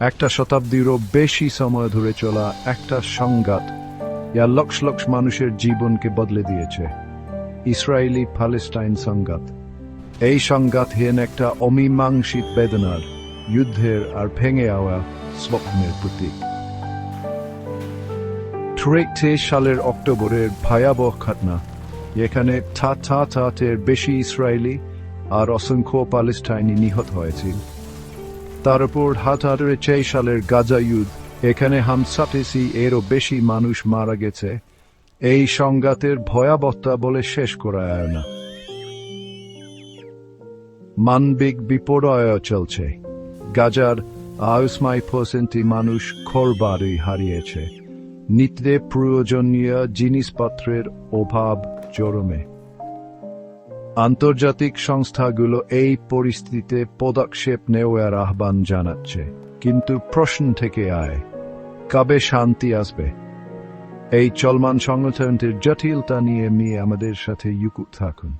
একটা শতাব্দীরও বেশি সময় ধরে চলা একটা সংঘাত যা লক্ষ লক্ষ মানুষের জীবনকে বদলে দিয়েছে। ইসরায়েলি প্যালেস্টাইন সংঘাত। এই সংঘাতহীন একটা অমীমাংসিত বেদনার, যুদ্ধের আর ভেঙে আওয়া স্বপ্নের প্রতীক। সালের অক্টোবরের ভয়াবহ ঘটনা এখানে থা থা থাটের বেশি ইসরায়েলি আর অসংখ্য প্যালেস্টাইনি নিহত হয়েছিল তার উপর হাতারের চেই সালের গাজা যুদ্ধ এখানে হামসাটেসি এরও বেশি মানুষ মারা গেছে। এই সংঘাতের ভয়াবহতা বলে শেষ করা যায় না মানবিক বিপর্যয় চলছে। গাজার আয়ুষ্মাই ফোসেন্টি মানুষ ঘরবাড়ি হারিয়েছে। নিত্য প্রয়োজনীয় জিনিসপত্রের অভাব চরমে। আন্তর্জাতিক সংস্থাগুলো এই পরিস্থিতিতে পদক্ষেপ নেওয়ার আহ্বান জানাচ্ছে। কিন্তু প্রশ্ন থেকে আয়। কবে শান্তি আসবে? এই চলমান সংগঠনটির জটিলতা নিয়ে মেয়ে আমাদের সাথে ইকুত থাকুন।